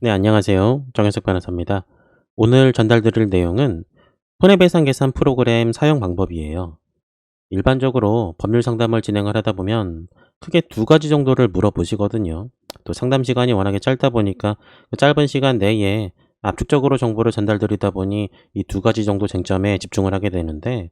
네, 안녕하세요. 정현석 변호사입니다. 오늘 전달드릴 내용은 손해배상 계산 프로그램 사용 방법이에요. 일반적으로 법률 상담을 진행을 하다 보면 크게 두 가지 정도를 물어보시거든요. 또 상담 시간이 워낙에 짧다 보니까 그 짧은 시간 내에 압축적으로 정보를 전달드리다 보니 이 두 가지 정도 쟁점에 집중을 하게 되는데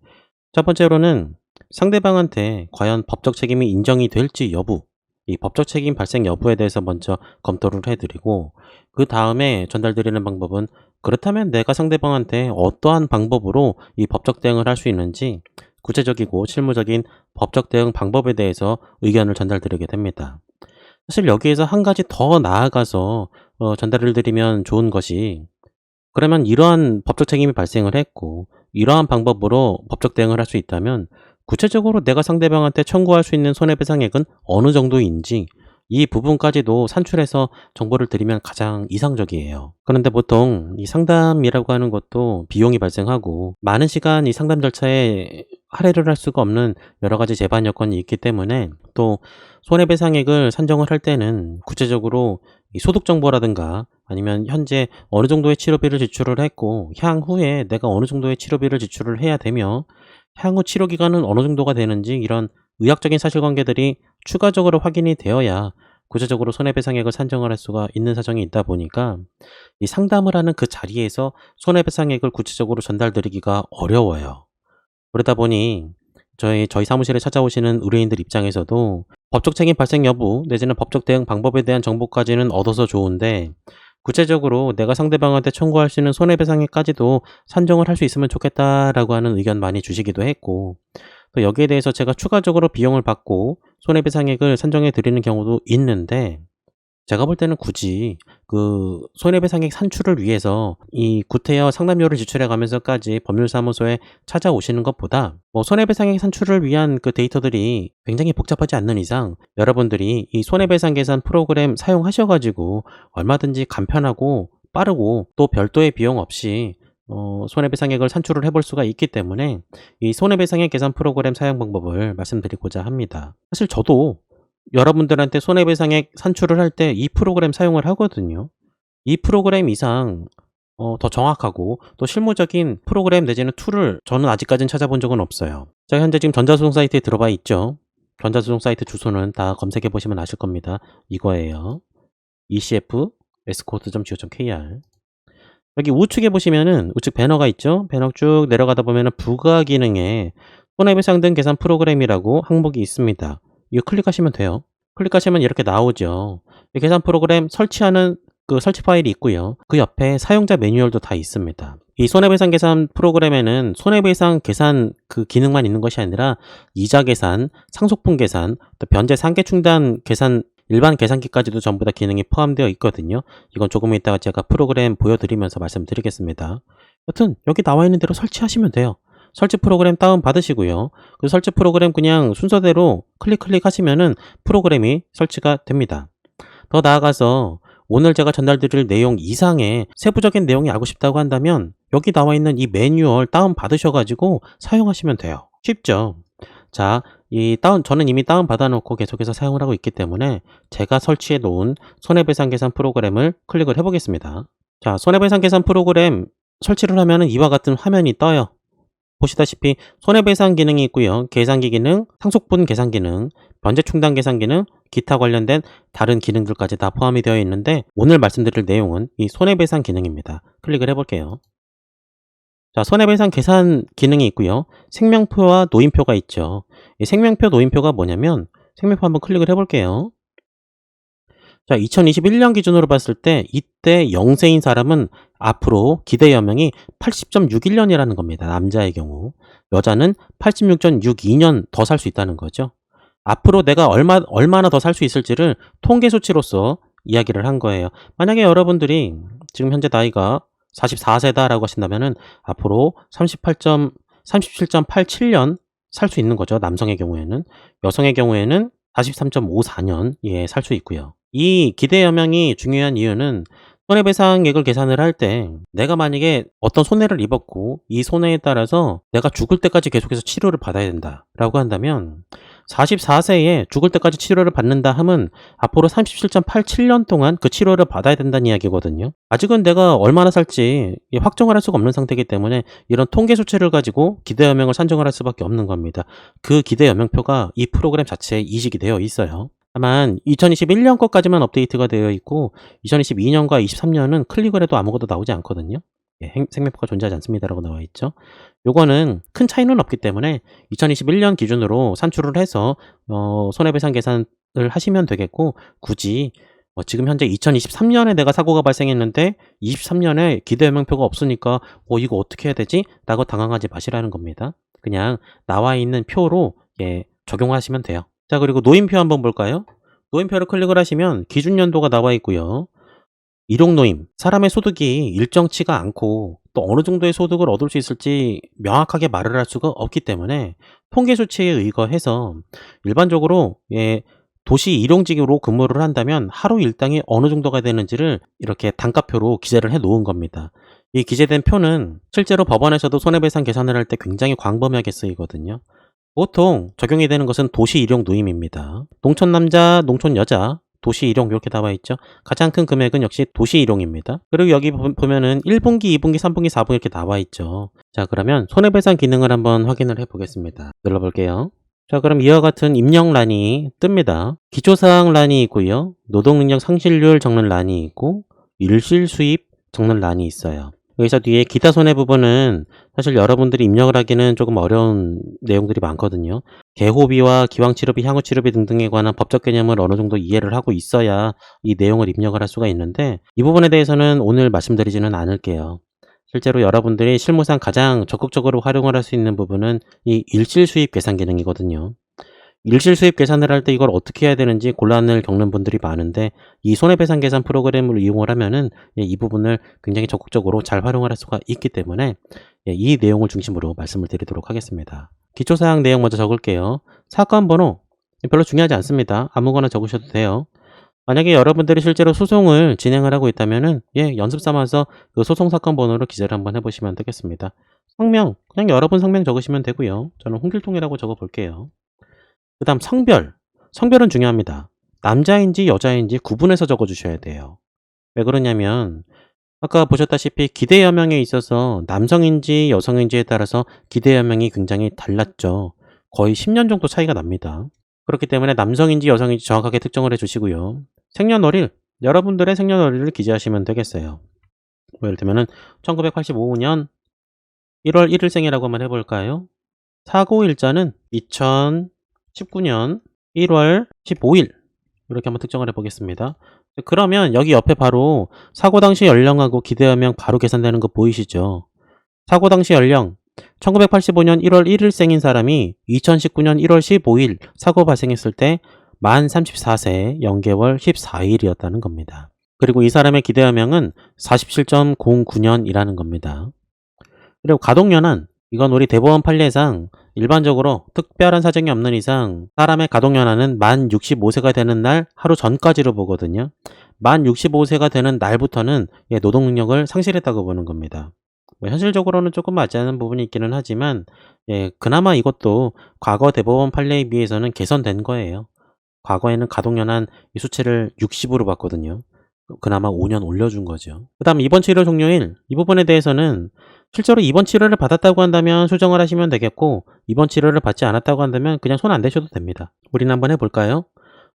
첫 번째로는 상대방한테 과연 법적 책임이 인정이 될지 여부 이 법적 책임 발생 여부에 대해서 먼저 검토를 해드리고 그 다음에 전달드리는 방법은 그렇다면 내가 상대방한테 어떠한 방법으로 이 법적 대응을 할 수 있는지 구체적이고 실무적인 법적 대응 방법에 대해서 의견을 전달드리게 됩니다. 사실 여기에서 한 가지 더 나아가서 어, 전달을 드리면 좋은 것이 그러면 이러한 법적 책임이 발생을 했고 이러한 방법으로 법적 대응을 할 수 있다면 구체적으로 내가 상대방한테 청구할 수 있는 손해배상액은 어느 정도인지 이 부분까지도 산출해서 정보를 드리면 가장 이상적이에요. 그런데 보통 이 상담이라고 하는 것도 비용이 발생하고 많은 시간 이 상담 절차에 할애를 할 수가 없는 여러 가지 재반 여건이 있기 때문에 또 손해배상액을 산정을 할 때는 구체적으로 이 소득 정보라든가 아니면 현재 어느 정도의 치료비를 지출을 했고 향후에 내가 어느 정도의 치료비를 지출을 해야 되며 향후 치료 기간은 어느 정도가 되는지 이런 의학적인 사실관계들이 추가적으로 확인이 되어야 구체적으로 손해배상액을 산정을 할 수가 있는 사정이 있다 보니까 이 상담을 하는 그 자리에서 손해배상액을 구체적으로 전달드리기가 어려워요. 그러다 보니 저희 저희 사무실에 찾아오시는 의뢰인들 입장에서도 법적 책임 발생 여부 내지는 법적 대응 방법에 대한 정보까지는 얻어서 좋은데 구체적으로 내가 상대방한테 청구할 수 있는 손해배상액까지도 산정을 할 수 있으면 좋겠다라고 하는 의견 많이 주시기도 했고 또 여기에 대해서 제가 추가적으로 비용을 받고 손해배상액을 산정해 드리는 경우도 있는데 제가 볼 때는 굳이 그 손해배상액 산출을 위해서 이 구태여 상담료를 지출해 가면서까지 법률사무소에 찾아오시는 것보다 뭐 손해배상액 산출을 위한 그 데이터들이 굉장히 복잡하지 않는 이상 여러분들이 이 손해배상 계산 프로그램 사용하셔가지고 얼마든지 간편하고 빠르고 또 별도의 비용 없이 어, 손해배상액을 산출을 해볼 수가 있기 때문에 이 손해배상액 계산 프로그램 사용 방법을 말씀드리고자 합니다. 사실 저도 여러분들한테 손해배상액 산출을 할 때 이 프로그램 사용을 하거든요. 이 프로그램 이상 어, 더 정확하고 또 실무적인 프로그램 내지는 툴을 저는 아직까지는 찾아본 적은 없어요. 제가 현재 지금 전자소송 사이트에 들어가 있죠. 전자소송 사이트 주소는 다 검색해 보시면 아실 겁니다. 이거예요. ecf escort.go.kr 여기 우측에 보시면은 우측 배너가 있죠. 배너 쭉 내려가다 보면은 부가 기능에 손해배상 등 계산 프로그램이라고 항목이 있습니다. 이거 클릭하시면 돼요. 클릭하시면 이렇게 나오죠. 이 계산 프로그램 설치하는 그 설치 파일이 있고요. 그 옆에 사용자 매뉴얼도 다 있습니다. 이 손해배상 계산 프로그램에는 손해배상 계산 그 기능만 있는 것이 아니라 이자 계산, 상속분 계산, 또 변제 상계 충당 계산 일반 계산기까지도 전부 다 기능이 포함되어 있거든요. 이건 조금 이따가 제가 프로그램 보여드리면서 말씀드리겠습니다. 여튼 여기 나와 있는 대로 설치하시면 돼요. 설치 프로그램 다운 받으시고요. 그 설치 프로그램 그냥 순서대로 클릭 클릭 하시면은 프로그램이 설치가 됩니다. 더 나아가서 오늘 제가 전달드릴 내용 이상의 세부적인 내용이 알고 싶다고 한다면 여기 나와 있는 이 매뉴얼 다운 받으셔가지고 사용하시면 돼요. 쉽죠? 자, 이 다운, 저는 이미 다운 받아놓고 계속해서 사용을 하고 있기 때문에 제가 설치해 놓은 손해배상 계산 프로그램을 클릭을 해보겠습니다. 자, 손해배상 계산 프로그램 설치를 하면은 이와 같은 화면이 떠요. 보시다시피 손해배상 기능이 있고요. 계산기 기능, 상속분 계산 기능, 변제 충당 계산 기능, 기타 관련된 다른 기능들까지 다 포함이 되어 있는데 오늘 말씀드릴 내용은 이 손해배상 기능입니다. 클릭을 해볼게요. 자, 손해배상 계산 기능이 있고요. 생명표와 노인표가 있죠. 이 생명표, 노인표가 뭐냐면 생명표 한번 클릭을 해볼게요. 자, 2021년 기준으로 봤을 때 이때 영세인 사람은 앞으로 기대 연명이 80.61년이라는 겁니다. 남자의 경우. 여자는 86.62년 더 살 수 있다는 거죠. 앞으로 내가 얼마, 얼마나 더 살 수 있을지를 통계 수치로서 이야기를 한 거예요. 만약에 여러분들이 지금 현재 나이가 44세다라고 하신다면은 앞으로 38. 37.87년 살 수 있는 거죠. 남성의 경우에는. 여성의 경우에는 43.54년 예, 살 수 있고요. 이 기대 여명이 중요한 이유는 손해배상액을 계산을 할 때 내가 만약에 어떤 손해를 입었고 이 손해에 따라서 내가 죽을 때까지 계속해서 치료를 받아야 된다 라고 한다면 44세에 죽을 때까지 치료를 받는다 함은 앞으로 37.87년 동안 그 치료를 받아야 된다는 이야기거든요. 아직은 내가 얼마나 살지 확정을 할 수가 없는 상태이기 때문에 이런 통계 수치를 가지고 기대 연명을 산정을 할 수밖에 없는 겁니다. 그 기대 연명표가 이 프로그램 자체에 이식이 되어 있어요. 다만 2021년 것까지만 업데이트가 되어 있고 2022년과 23년은 클릭을 해도 아무것도 나오지 않거든요. 예, 행- 생명표가 존재하지 않습니다라고 나와 있죠. 요거는 큰 차이는 없기 때문에 2021년 기준으로 산출을 해서 어, 손해배상 계산을 하시면 되겠고 굳이 어, 지금 현재 2023년에 내가 사고가 발생했는데 23년에 기대 연명표가 없으니까 어 이거 어떻게 해야 되지? 라고 당황하지 마시라는 겁니다. 그냥 나와 있는 표로 예, 적용하시면 돼요. 자 그리고 노인표 한번 볼까요? 노인표를 클릭을 하시면 기준 연도가 나와 있고요. 일용노임, 사람의 소득이 일정치가 않고 또 어느 정도의 소득을 얻을 수 있을지 명확하게 말을 할 수가 없기 때문에 통계 수치에 의거해서 일반적으로 예, 도시 일용직으로 근무를 한다면 하루 일당이 어느 정도가 되는지를 이렇게 단가표로 기재를 해 놓은 겁니다. 이 기재된 표는 실제로 법원에서도 손해배상 계산을 할 때 굉장히 광범위하게 쓰이거든요. 보통 적용이 되는 것은 도시 일용 노임입니다. 농촌 남자, 농촌 여자, 도시 일용 이렇게 나와 있죠. 가장 큰 금액은 역시 도시 일용입니다. 그리고 여기 보- 보면은 1분기, 2분기, 3분기, 4분기 이렇게 나와 있죠. 자, 그러면 손해배상 기능을 한번 확인을 해 보겠습니다. 눌러볼게요. 자, 그럼 이와 같은 입력란이 뜹니다. 기초사항 란이 있고요. 노동능력 상실률 적는 란이 있고 일실 수입 적는 란이 있어요. 여기서 뒤에 기타 손해 부분은 사실 여러분들이 입력을 하기는 조금 어려운 내용들이 많거든요. 개호비와 기왕치료비, 향후치료비 등등에 관한 법적 개념을 어느 정도 이해를 하고 있어야 이 내용을 입력을 할 수가 있는데 이 부분에 대해서는 오늘 말씀드리지는 않을게요. 실제로 여러분들이 실무상 가장 적극적으로 활용을 할 수 있는 부분은 이 일실 수입 계산 기능이거든요. 일실 수입 계산을 할 때 이걸 어떻게 해야 되는지 곤란을 겪는 분들이 많은데 이 손해배상 계산 프로그램을 이용을 하면은 예, 이 부분을 굉장히 적극적으로 잘 활용을 할 수가 있기 때문에 예, 이 내용을 중심으로 말씀을 드리도록 하겠습니다. 기초사항 내용 먼저 적을게요. 사건 번호 별로 중요하지 않습니다. 아무거나 적으셔도 돼요. 만약에 여러분들이 실제로 소송을 진행을 하고 있다면은 예, 연습 삼아서 그 소송 사건 번호를 기재를 한번 해보시면 되겠습니다. 성명 그냥 여러분 성명 적으시면 되고요. 저는 홍길동이라고 적어볼게요. 그 다음 성별. 성별은 중요합니다. 남자인지 여자인지 구분해서 적어주셔야 돼요. 왜 그러냐면, 아까 보셨다시피 기대 여명에 있어서 남성인지 여성인지에 따라서 기대 여명이 굉장히 달랐죠. 거의 10년 정도 차이가 납니다. 그렇기 때문에 남성인지 여성인지 정확하게 특정을 해주시고요. 생년월일, 여러분들의 생년월일을 기재하시면 되겠어요. 뭐 예를 들면 은 1985년 1월 1일생이라고 한번 해볼까요? 사고 일자는 2019년 1월 15일 이렇게 한번 특정을 해 보겠습니다. 그러면 여기 옆에 바로 사고 당시 연령하고 기대하면 바로 계산되는 거 보이시죠? 사고 당시 연령 1985년 1월 1일생인 사람이 2019년 1월 15일 사고 발생했을 때 만 34세 0개월 14일이었다는 겁니다. 그리고 이 사람의 기대하명은 47.09년이라는 겁니다. 그리고 가동연한 이건 우리 대법원 판례상 일반적으로 특별한 사정이 없는 이상 사람의 가동연한은 만 65세가 되는 날 하루 전까지로 보거든요. 만 65세가 되는 날부터는 예, 노동 능력을 상실했다고 보는 겁니다. 뭐 현실적으로는 조금 맞지 않는 부분이 있기는 하지만 예, 그나마 이것도 과거 대법원 판례에 비해서는 개선된 거예요. 과거에는 가동연한 이 수치를 60으로 봤거든요. 그나마 5년 올려준 거죠. 그 다음 입원 치료 종료일 이 부분에 대해서는 실제로 입원 치료를 받았다고 한다면 수정을 하시면 되겠고 입원 치료를 받지 않았다고 한다면 그냥 손 안 대셔도 됩니다. 우리는 한번 해볼까요?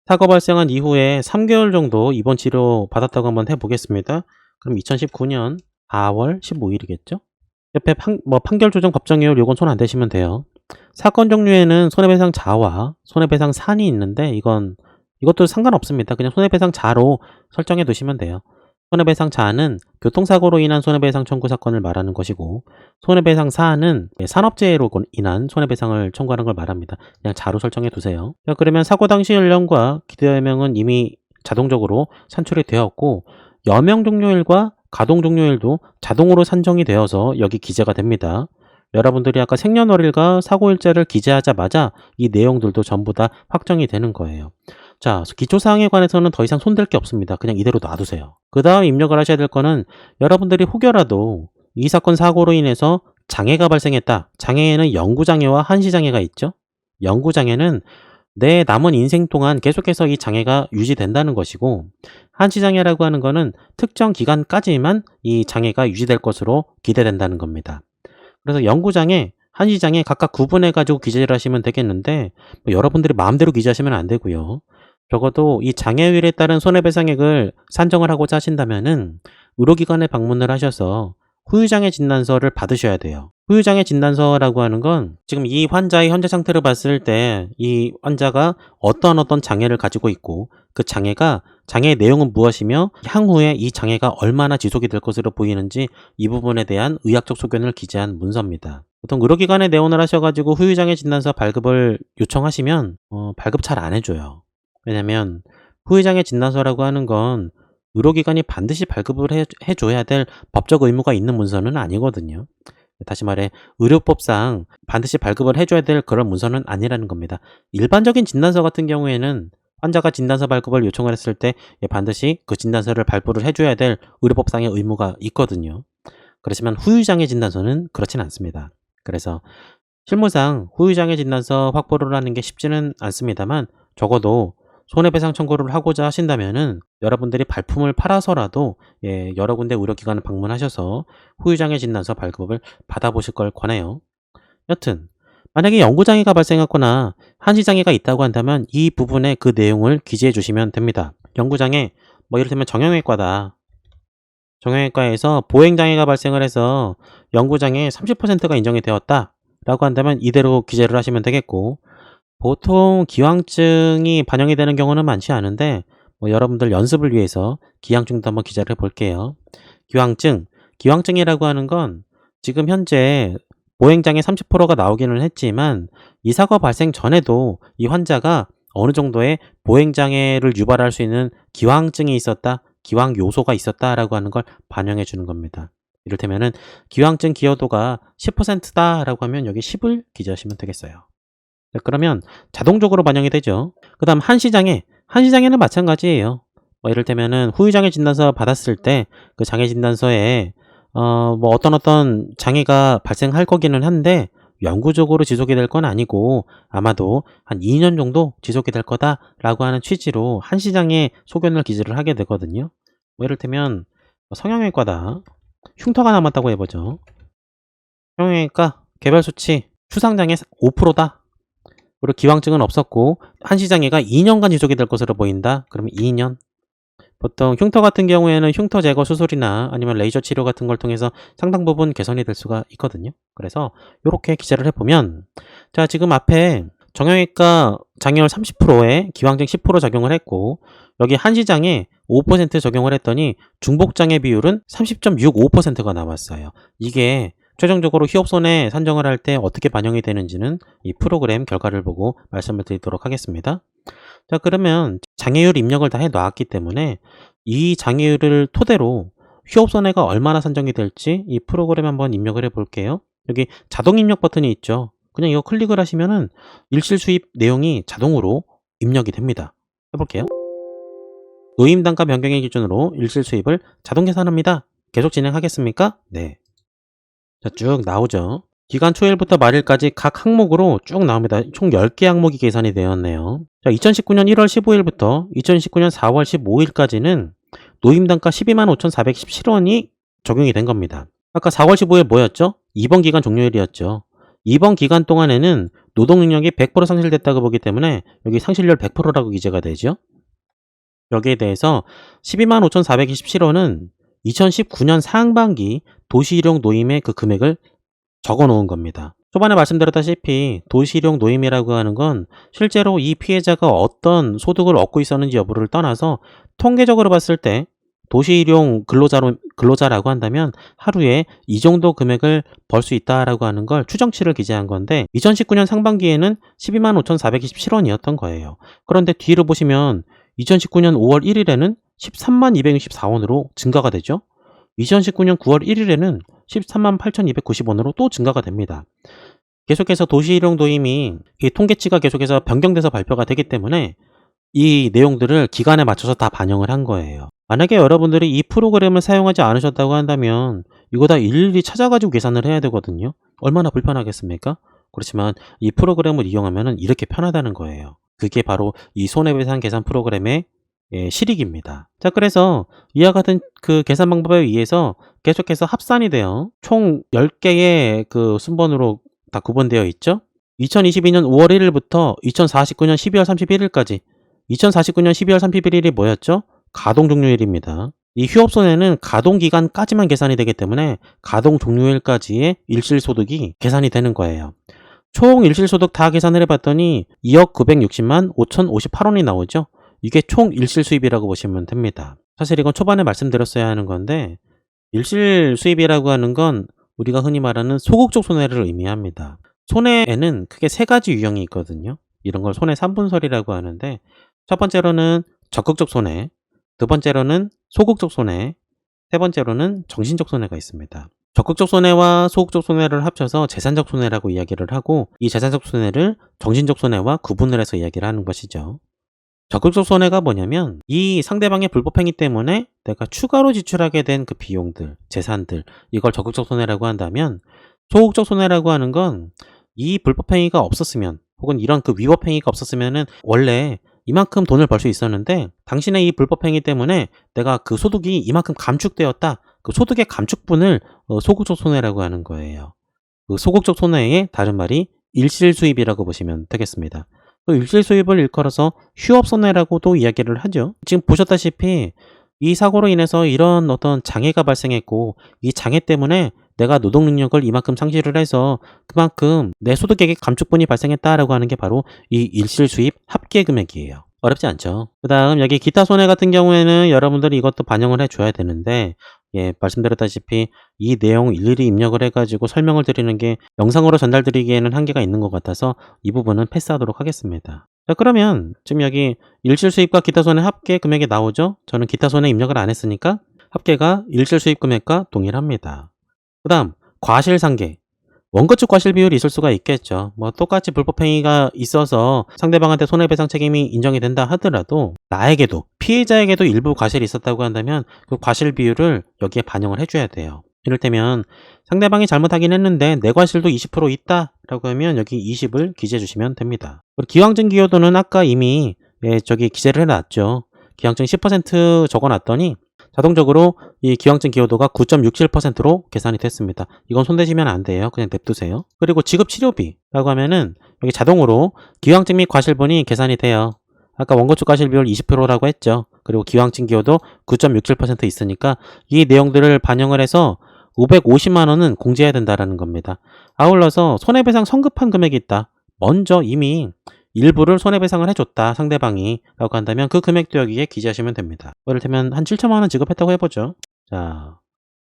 사고 발생한 이후에 3개월 정도 입원 치료 받았다고 한번 해보겠습니다. 그럼 2019년 4월 15일이겠죠? 옆에 판, 뭐 판결 조정 법정이율 요건 손 안 대시면 돼요. 사건 종류에는 손해배상 자와 손해배상 산이 있는데 이건 이것도 상관없습니다. 그냥 손해배상 자로 설정해 두시면 돼요. 손해배상 자는 교통사고로 인한 손해배상 청구 사건을 말하는 것이고 손해배상 사는 산업재해로 인한 손해배상을 청구하는 걸 말합니다. 그냥 자로 설정해 두세요. 자, 그러면 사고 당시 연령과 기대여명은 이미 자동적으로 산출이 되었고 여명 종료일과 가동 종료일도 자동으로 산정이 되어서 여기 기재가 됩니다. 여러분들이 아까 생년월일과 사고일자를 기재하자마자 이 내용들도 전부 다 확정이 되는 거예요. 자, 기초사항에 관해서는 더 이상 손댈 게 없습니다. 그냥 이대로 놔두세요. 그 다음 입력을 하셔야 될 거는 여러분들이 혹여라도 이 사건 사고로 인해서 장애가 발생했다. 장애에는 영구장애와 한시장애가 있죠. 영구장애는 내 남은 인생 동안 계속해서 이 장애가 유지된다는 것이고 한시장애라고 하는 거는 특정 기간까지만 이 장애가 유지될 것으로 기대된다는 겁니다. 그래서 영구장애, 한시장애 각각 구분해 가지고 기재를 하시면 되겠는데 뭐 여러분들이 마음대로 기재하시면 안 되고요. 적어도 이 장애율에 따른 손해배상액을 산정을 하고자 하신다면은 의료기관에 방문을 하셔서 후유장애 진단서를 받으셔야 돼요. 후유장애 진단서라고 하는 건 지금 이 환자의 현재 상태를 봤을 때 이 환자가 어떤 어떤 장애를 가지고 있고 그 장애가 장애의 내용은 무엇이며 향후에 이 장애가 얼마나 지속이 될 것으로 보이는지 이 부분에 대한 의학적 소견을 기재한 문서입니다. 보통 의료기관에 내원을 하셔가지고 후유장애 진단서 발급을 요청하시면 어, 발급 잘 안 해줘요. 왜냐면 후유장애 진단서라고 하는 건 의료기관이 반드시 발급을 해, 해줘야 될 법적 의무가 있는 문서는 아니거든요. 다시 말해 의료법상 반드시 발급을 해줘야 될 그런 문서는 아니라는 겁니다. 일반적인 진단서 같은 경우에는 환자가 진단서 발급을 요청을 했을 때 예, 반드시 그 진단서를 발부를 해줘야 될 의료법상의 의무가 있거든요. 그렇지만 후유장애 진단서는 그렇진 않습니다. 그래서 실무상 후유장애 진단서 확보를 하는 게 쉽지는 않습니다만 적어도 손해배상 청구를 하고자 하신다면은 여러분들이 발품을 팔아서라도 예, 여러 군데 의료기관을 방문하셔서 후유장애 진단서 발급을 받아보실 걸 권해요. 여튼 만약에 연구장애가 발생했거나 한시장애가 있다고 한다면 이 부분에 그 내용을 기재해 주시면 됩니다. 연구장애 뭐 이를테면 정형외과다. 정형외과에서 보행장애가 발생을 해서 연구장애 30%가 인정이 되었다. 라고 한다면 이대로 기재를 하시면 되겠고 보통 기왕증이 반영이 되는 경우는 많지 않은데 뭐 여러분들 연습을 위해서 기왕증도 한번 기재를 해볼게요. 기왕증, 기왕증이라고 하는 건 지금 현재 보행장애 30%가 나오기는 했지만 이 사고 발생 전에도 이 환자가 어느 정도의 보행장애를 유발할 수 있는 기왕증이 있었다, 기왕 요소가 있었다라고 하는 걸 반영해 주는 겁니다. 이를테면은 기왕증 기여도가 10%다라고 하면 여기 10을 기재하시면 되겠어요. 자, 그러면 자동적으로 반영이 되죠. 그 다음 한시장애. 한시장애는 마찬가지예요. 뭐 이를테면은 후유장애 진단서 받았을 때 그 장애 진단서에 어, 뭐 어떤 어떤 장애가 발생할 거기는 한데 영구적으로 지속이 될 건 아니고 아마도 한 2년 정도 지속이 될 거다라고 하는 취지로 한 시장애 소견을 기재를 하게 되거든요. 뭐 이를테면 뭐 성형외과다. 흉터가 남았다고 해보죠. 성형외과 개별 수치 추상장애 5%다. 그리고 기왕증은 없었고 한시장애가 2년간 지속이 될 것으로 보인다. 그러면 2년. 보통 흉터 같은 경우에는 흉터 제거 수술이나 아니면 레이저 치료 같은 걸 통해서 상당 부분 개선이 될 수가 있거든요. 그래서 이렇게 기재를 해보면 자 지금 앞에 정형외과 장애율 30%에 기왕증 10% 적용을 했고 여기 한시장에 5% 적용을 했더니 중복장애 비율은 30.65%가 나왔어요. 이게 최종적으로 휴업손해 산정을 할 때 어떻게 반영이 되는지는 이 프로그램 결과를 보고 말씀을 드리도록 하겠습니다. 자, 그러면 장애율 입력을 다 해 놨기 때문에 이 장애율을 토대로 휴업손해가 얼마나 산정이 될지 이 프로그램 한번 입력을 해 볼게요. 여기 자동 입력 버튼이 있죠. 그냥 이거 클릭을 하시면은 일실 수입 내용이 자동으로 입력이 됩니다. 해볼게요. 노임 단가 변경의 기준으로 일실 수입을 자동 계산합니다. 계속 진행하겠습니까? 네. 자, 쭉 나오죠. 기간 초일부터 말일까지 각 항목으로 쭉 나옵니다. 총 10개 항목이 계산이 되었네요. 자, 2019년 1월 15일부터 2019년 4월 15일까지는 노임단가 125,417원이 적용이 된 겁니다. 아까 4월 15일 뭐였죠? 2번 기간 종료일이었죠. 이번 기간 동안에는 노동 능력이 100% 상실됐다고 보기 때문에 여기 상실률 100%라고 기재가 되죠. 여기에 대해서 125,427원은 2019년 상반기 도시일용 노임의 그 금액을 적어 놓은 겁니다. 초반에 말씀드렸다시피 도시일용 노임이라고 하는 건 실제로 이 피해자가 어떤 소득을 얻고 있었는지 여부를 떠나서 통계적으로 봤을 때 도시일용 근로자로, 근로자라고 한다면 하루에 이 정도 금액을 벌 수 있다라고 하는 걸 추정치를 기재한 건데 2019년 상반기에는 12만 5,427원이었던 거예요. 그런데 뒤를 보시면 2019년 5월 1일에는 13만 264원으로 증가가 되죠. 2019년 9월 1일에는 13만 8,290원으로 또 증가가 됩니다. 계속해서 도시일용 도임이 이 통계치가 계속해서 변경돼서 발표가 되기 때문에 이 내용들을 기간에 맞춰서 다 반영을 한 거예요. 만약에 여러분들이 이 프로그램을 사용하지 않으셨다고 한다면 이거 다 일일이 찾아가지고 계산을 해야 되거든요. 얼마나 불편하겠습니까? 그렇지만 이 프로그램을 이용하면 이렇게 편하다는 거예요. 그게 바로 이 손해배상 계산 프로그램의 예, 실익입니다. 자, 그래서 이와 같은 그 계산 방법에 의해서 계속해서 합산이 돼요. 총 10개의 그 순번으로 다 구분되어 있죠. 2022년 5월 1일부터 2049년 12월 31일까지 2049년 12월 31일이 뭐였죠? 가동 종료일입니다. 이 휴업 손해는 가동 기간까지만 계산이 되기 때문에 가동 종료일까지의 일실 소득이 계산이 되는 거예요. 총 일실 소득 다 계산을 해봤더니 2억 960만 5,058원이 나오죠. 이게 총 일실 수입이라고 보시면 됩니다. 사실 이건 초반에 말씀드렸어야 하는 건데 일실 수입이라고 하는 건 우리가 흔히 말하는 소극적 손해를 의미합니다. 손해에는 크게 세 가지 유형이 있거든요. 이런 걸 손해 3분설이라고 하는데 첫 번째로는 적극적 손해, 두 번째로는 소극적 손해, 세 번째로는 정신적 손해가 있습니다. 적극적 손해와 소극적 손해를 합쳐서 재산적 손해라고 이야기를 하고 이 재산적 손해를 정신적 손해와 구분을 해서 이야기를 하는 것이죠. 적극적 손해가 뭐냐면 이 상대방의 불법행위 때문에 내가 추가로 지출하게 된 그 비용들, 재산들 이걸 적극적 손해라고 한다면 소극적 손해라고 하는 건 이 불법행위가 없었으면 혹은 이런 그 위법행위가 없었으면은 원래 이만큼 돈을 벌 수 있었는데 당신의 이 불법행위 때문에 내가 그 소득이 이만큼 감축되었다. 그 소득의 감축분을 어, 소극적 손해라고 하는 거예요. 그 소극적 손해의 다른 말이 일실 수입이라고 보시면 되겠습니다. 그 일실 수입을 일컬어서 휴업 손해라고도 이야기를 하죠. 지금 보셨다시피 이 사고로 인해서 이런 어떤 장애가 발생했고 이 장애 때문에 내가 노동 능력을 이만큼 상실을 해서 그만큼 내 소득액의 감축분이 발생했다라고 하는 게 바로 이 일실 수입 합계 금액이에요. 어렵지 않죠. 그 다음 여기 기타 손해 같은 경우에는 여러분들이 이것도 반영을 해줘야 되는데 예, 말씀드렸다시피 이 내용 일일이 입력을 해가지고 설명을 드리는 게 영상으로 전달드리기에는 한계가 있는 것 같아서 이 부분은 패스하도록 하겠습니다. 자 그러면 지금 여기 일실 수입과 기타 손해 합계 금액이 나오죠? 저는 기타 손해 입력을 안 했으니까 합계가 일실 수입 금액과 동일합니다. 그 다음 과실상계 원가 측 과실 비율이 있을 수가 있겠죠. 뭐 똑같이 불법행위가 있어서 상대방한테 손해배상 책임이 인정이 된다 하더라도 나에게도 피해자에게도 일부 과실이 있었다고 한다면 그 과실 비율을 여기에 반영을 해줘야 돼요. 이를테면 상대방이 잘못하긴 했는데 내 과실도 20% 있다 라고 하면 여기 20을 기재해 주시면 됩니다. 기왕증 기여도는 아까 이미 예, 저기 기재를 해놨죠. 기왕증 10% 적어놨더니 자동적으로 이 기왕증 기여도가 9.67%로 계산이 됐습니다. 이건 손대시면 안 돼요. 그냥 냅두세요. 그리고 지급 치료비라고 하면은 여기 자동으로 기왕증 및 과실분이 계산이 돼요. 아까 원고축 과실 비율 20%라고 했죠. 그리고 기왕증 기여도 9.67% 있으니까 이 내용들을 반영을 해서 550만 원은 공제해야 된다라는 겁니다. 아울러서 손해배상 성급한 금액이 있다. 먼저 이미 일부를 손해배상을 해줬다 상대방이 라고 한다면 그 금액도 여기에 기재하시면 됩니다. 이를테면 한 7천만 원 지급했다고 해보죠. 자,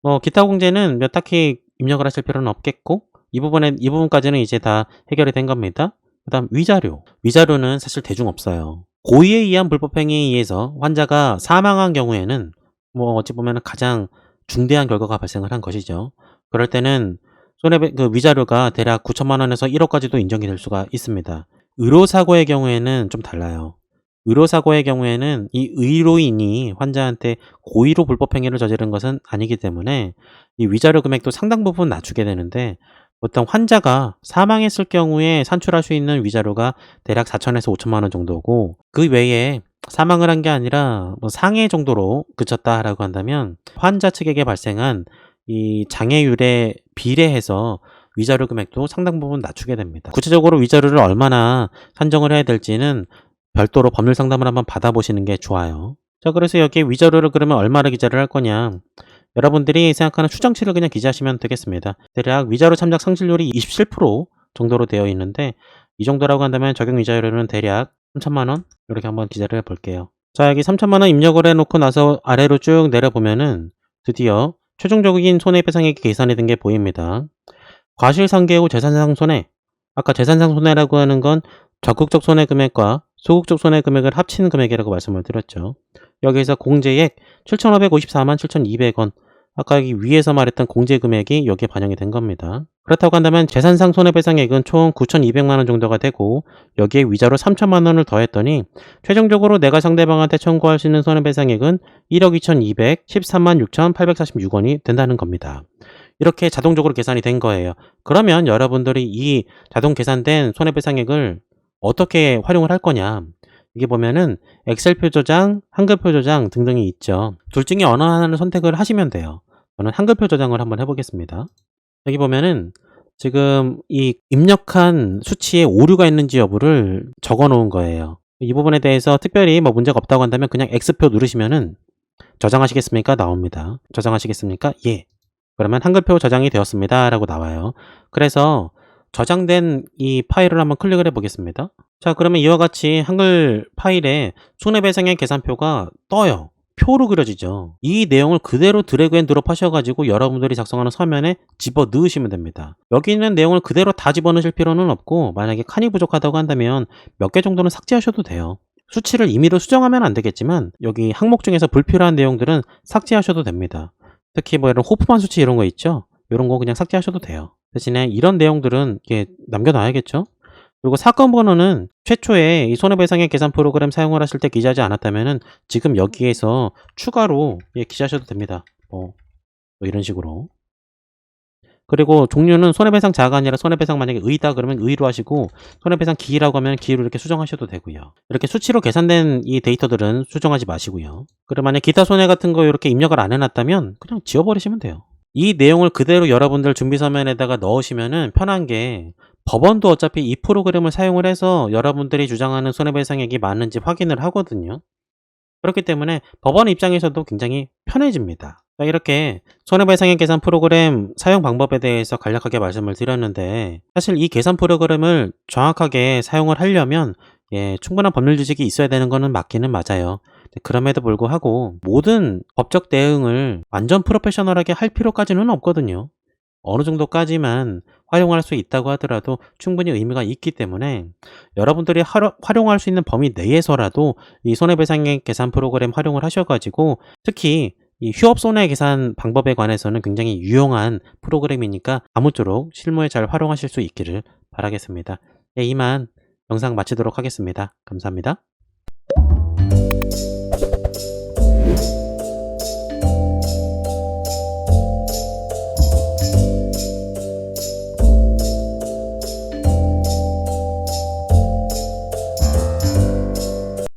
뭐 기타 공제는 몇 딱히 입력을 하실 필요는 없겠고 이 부분에 이 부분까지는 이제 다 해결이 된 겁니다. 그 다음 위자료. 위자료는 사실 대중 없어요. 고의에 의한 불법행위에 의해서 환자가 사망한 경우에는 뭐 어찌 보면 가장 중대한 결과가 발생을 한 것이죠. 그럴 때는 손해배 그 위자료가 대략 9천만 원에서 1억까지도 인정이 될 수가 있습니다 의료사고의 경우에는 좀 달라요. 의료사고의 경우에는 이 의료인이 환자한테 고의로 불법행위를 저지른 것은 아니기 때문에 이 위자료 금액도 상당 부분 낮추게 되는데 보통 환자가 사망했을 경우에 산출할 수 있는 위자료가 대략 4천에서 5천만 원 정도고 그 외에 사망을 한 게 아니라 뭐 상해 정도로 그쳤다라고 한다면 환자 측에게 발생한 이 장애율에 비례해서 위자료 금액도 상당 부분 낮추게 됩니다. 구체적으로 위자료를 얼마나 산정을 해야 될지는 별도로 법률 상담을 한번 받아보시는 게 좋아요. 자, 그래서 여기 위자료를 그러면 얼마를 기재를 할 거냐. 여러분들이 생각하는 추정치를 그냥 기재하시면 되겠습니다. 대략 위자료 참작 상실률이 27% 정도로 되어 있는데 이 정도라고 한다면 적용 위자료는 대략 3천만 원 이렇게 한번 기재를 해볼게요. 자 여기 3천만 원 입력을 해놓고 나서 아래로 쭉 내려보면은 드디어 최종적인 손해배상액이 계산이 된 게 보입니다. 과실상계 후 재산상 손해. 아까 재산상 손해라고 하는 건 적극적 손해 금액과 소극적 손해 금액을 합친 금액이라고 말씀을 드렸죠. 여기에서 공제액 7,554만 7,200원. 아까 여기 위에서 말했던 공제 금액이 여기에 반영이 된 겁니다. 그렇다고 한다면 재산상 손해배상액은 총 9,200만 원 정도가 되고 여기에 위자료 3천만 원을 더했더니 최종적으로 내가 상대방한테 청구할 수 있는 손해배상액은 1억 2,213만 6,846원이 된다는 겁니다. 이렇게 자동적으로 계산이 된 거예요. 그러면 여러분들이 이 자동 계산된 손해배상액을 어떻게 활용을 할 거냐. 이게 보면은 엑셀표 저장, 한글표 저장 등등이 있죠. 둘 중에 어느 하나를 선택을 하시면 돼요. 저는 한글표 저장을 한번 해보겠습니다. 여기 보면은 지금 이 입력한 수치에 오류가 있는지 여부를 적어 놓은 거예요. 이 부분에 대해서 특별히 뭐 문제가 없다고 한다면 그냥 X표 누르시면은 저장하시겠습니까? 나옵니다. 저장하시겠습니까? 예. 그러면 한글표 저장이 되었습니다. 라고 나와요. 그래서 저장된 이 파일을 한번 클릭을 해 보겠습니다. 자, 그러면 이와 같이 한글 파일에 손해배상의 계산표가 떠요. 표로 그려지죠. 이 내용을 그대로 드래그 앤 드롭 하셔가지고 여러분들이 작성하는 서면에 집어 넣으시면 됩니다. 여기 있는 내용을 그대로 다 집어 넣으실 필요는 없고 만약에 칸이 부족하다고 한다면 몇 개 정도는 삭제하셔도 돼요. 수치를 임의로 수정하면 안 되겠지만 여기 항목 중에서 불필요한 내용들은 삭제하셔도 됩니다. 특히 뭐 이런 호프만 수치 이런 거 있죠? 이런 거 그냥 삭제하셔도 돼요. 대신에 이런 내용들은 이게 남겨놔야겠죠? 그리고 사건 번호는 최초에 이 손해배상의 계산 프로그램 사용을 하실 때 기재하지 않았다면은 지금 여기에서 추가로 예, 기재하셔도 됩니다. 뭐, 뭐 이런 식으로. 그리고 종류는 손해배상 자가 아니라 손해배상 만약에 의다 그러면 의로 하시고 손해배상 기라고 하면 기로 이렇게 수정하셔도 되고요. 이렇게 수치로 계산된 이 데이터들은 수정하지 마시고요. 그리고 만약 기타 손해 같은 거 이렇게 입력을 안 해놨다면 그냥 지워버리시면 돼요. 이 내용을 그대로 여러분들 준비 서면에다가 넣으시면은 편한 게 법원도 어차피 이 프로그램을 사용을 해서 여러분들이 주장하는 손해배상액이 맞는지 확인을 하거든요. 그렇기 때문에 법원 입장에서도 굉장히 편해집니다. 자, 이렇게 손해배상액 계산 프로그램 사용 방법에 대해서 간략하게 말씀을 드렸는데 사실 이 계산 프로그램을 정확하게 사용을 하려면 예, 충분한 법률 지식이 있어야 되는 거는 맞기는 맞아요. 그럼에도 불구하고 모든 법적 대응을 완전 프로페셔널하게 할 필요까지는 없거든요. 어느 정도까지만 활용할 수 있다고 하더라도 충분히 의미가 있기 때문에 여러분들이 하러- 활용할 수 있는 범위 내에서라도 이 손해배상액 계산 프로그램 활용을 하셔가지고 특히 이 휴업 손해 계산 방법에 관해서는 굉장히 유용한 프로그램이니까 아무쪼록 실무에 잘 활용하실 수 있기를 바라겠습니다. 예, 이만 영상 마치도록 하겠습니다. 감사합니다.